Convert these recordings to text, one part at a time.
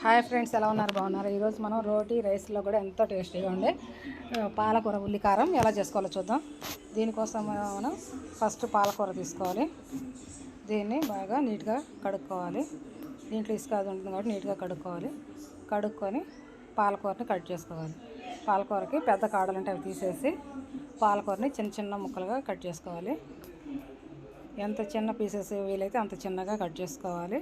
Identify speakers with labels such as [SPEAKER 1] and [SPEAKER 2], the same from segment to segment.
[SPEAKER 1] Hi friends ఎలా ఉన్నారు? బాగున్నారు? ఈరోజు మనం రోటీ రైస్లో కూడా ఎంతో టేస్టీగా ఉండే పాలకూర ఉల్లికారం ఎలా చేసుకోవాలో చూద్దాం. దీనికోసం మనం ఫస్ట్ పాలకూర తీసుకోవాలి. దీన్ని బాగా నీట్గా కడుక్కోవాలి. దీంట్లో ఇసుక అది ఉంటుంది కాబట్టి నీట్గా కడుక్కోవాలి. కడుక్కొని పాలకూరని కట్ చేసుకోవాలి. పాలకూరకి పెద్ద కాడలు అంటే అవి తీసేసి పాలకూరని చిన్న చిన్న ముక్కలుగా కట్ చేసుకోవాలి. ఎంత చిన్న పీసెస్ వీలైతే అంత చిన్నగా కట్ చేసుకోవాలి.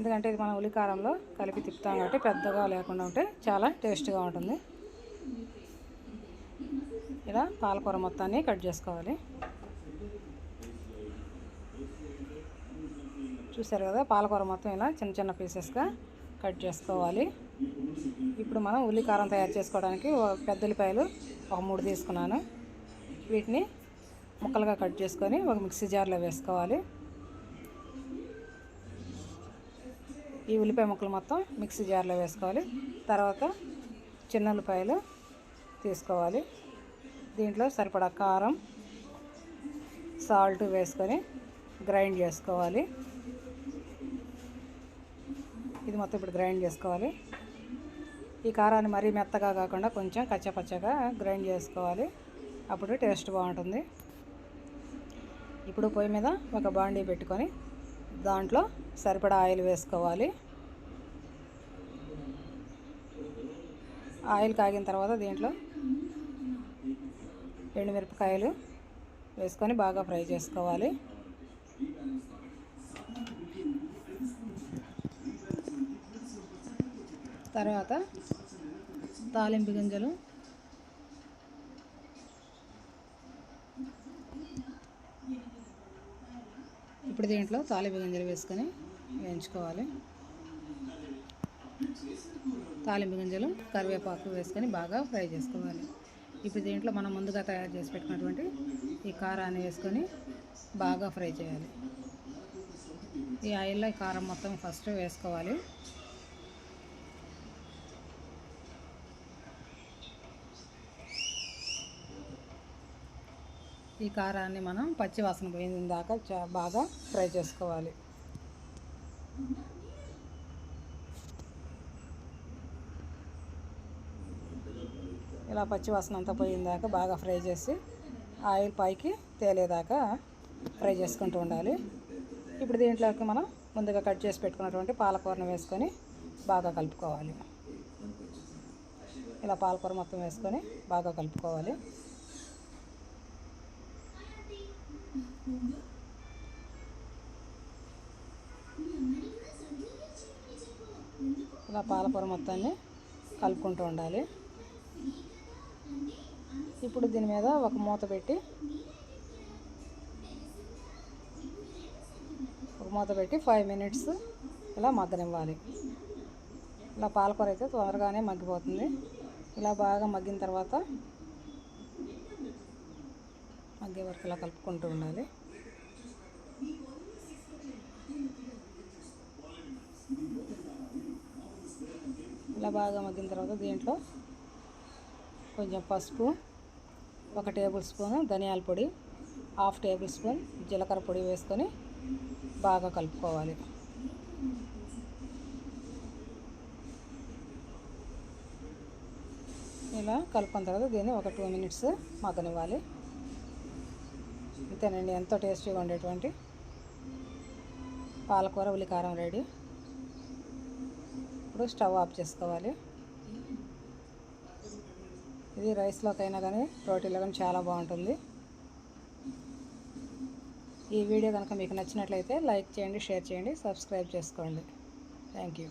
[SPEAKER 1] ఎందుకంటే ఇది మనం ఉల్లికారంలో కలిపి తిప్పుతాం కాబట్టి పెద్దగా లేకుండా ఉంటే చాలా టేస్ట్గా ఉంటుంది. ఇలా పాలకూర మొత్తాన్ని కట్ చేసుకోవాలి. చూసారు కదా పాలకూర మొత్తం ఇలా చిన్న చిన్న పీసెస్గా కట్ చేసుకోవాలి. ఇప్పుడు మనం ఉల్లికారం తయారు చేసుకోవడానికి పెద్ద ఉల్లిపాయలు ఒక మూడు తీసుకున్నాను. వీటిని ముక్కలుగా కట్ చేసుకొని ఒక మిక్సీ జార్లో వేసుకోవాలి. ఈ ఉల్లిపాయ ముక్కలు మొత్తం మిక్సీ జార్లో వేసుకోవాలి. తర్వాత చిన్న ఉల్లిపాయలు తీసుకోవాలి. దీంట్లో సరిపడా కారం సాల్ట్ వేసుకొని గ్రైండ్ చేసుకోవాలి. ఇది మొత్తం ఇప్పుడు గ్రైండ్ చేసుకోవాలి. ఈ కారాన్ని మరీ మెత్తగా కాకుండా కొంచెం కచ్చపచ్చగా గ్రైండ్ చేసుకోవాలి. అప్పుడు టేస్ట్ బాగుంటుంది. ఇప్పుడు పొయ్యి మీద ఒక బాండీ పెట్టుకొని దాంట్లో సరిపడా ఆయిల్ వేసుకోవాలి. ఆయిల్ కాగిన తర్వాత దీంట్లో ఎండుమిరపకాయలు వేసుకొని బాగా ఫ్రై చేసుకోవాలి. తర్వాత తాలింపు గింజలు ఇప్పుడు దీంట్లో తాలింపు గింజలు వేసుకొని వేయించుకోవాలి. తాలింపు గింజలు కరివేపాకు వేసుకొని బాగా ఫ్రై చేసుకోవాలి. ఇప్పుడు దీంట్లో మనం ముందుగా తయారు చేసి పెట్టుకున్నటువంటి ఈ కారాన్ని వేసుకొని బాగా ఫ్రై చేయాలి. ఈ ఆయిల్లో కారం మొత్తం ఫస్ట్ వేసుకోవాలి. ఈ కారాన్ని మనం పచ్చివాసన పోయిన దాకా చా- బాగా ఫ్రై చేసుకోవాలి. ఇలా పచ్చివాసన అంతా పోయిన దాకా బాగా ఫ్రై చేసి ఆయిల్ పైకి తేలేదాకా ఫ్రై చేసుకుంటూ ఉండాలి. ఇప్పుడు దీంట్లోకి మనం ముందుగా కట్ చేసి పెట్టుకున్నటువంటి పాలకూరను వేసుకొని బాగా కలుపుకోవాలి. ఇలా పాలకూర మొత్తం వేసుకొని బాగా కలుపుకోవాలి. ఇలా పాలకూర మొత్తాన్ని కలుపుకుంటూ ఉండాలి. ఇప్పుడు దీని మీద ఒక మూత పెట్టి ఒక మూత పెట్టి ఫైవ్ మినిట్స్ ఇలా మగ్గనివ్వాలి. ఇలా పాలకూర అయితే తొందరగానే మగ్గిపోతుంది. ఇలా బాగా మగ్గిన తర్వాత మగ్గే వరకు ఇలా కలుపుకుంటూ ఉండాలి. ఇలా బాగా మగ్గిన తర్వాత దీంట్లో కొంచెం పసుపు ఒక టేబుల్ స్పూన్ ధనియాల పొడి హాఫ్ టేబుల్ స్పూన్ జీలకర్ర పొడి వేసుకొని బాగా కలుపుకోవాలి. ఇలా కలుపుకున్న తర్వాత దీన్ని ఒక టూ మినిట్స్ మగ్గనివ్వాలి. అంతేనండి ఎంతో టేస్టీగా ఉండేటువంటి పాలకూర ఉల్లికారం రెడీ. ఇప్పుడు స్టవ్ ఆఫ్ చేసుకోవాలి. ఇది రైస్లోకైనా కానీ రోటీలో కానీ చాలా బాగుంటుంది. ఈ వీడియో కనుక మీకు నచ్చినట్లయితే లైక్ చేయండి షేర్ చేయండి సబ్స్క్రైబ్ చేసుకోండి. Thank you.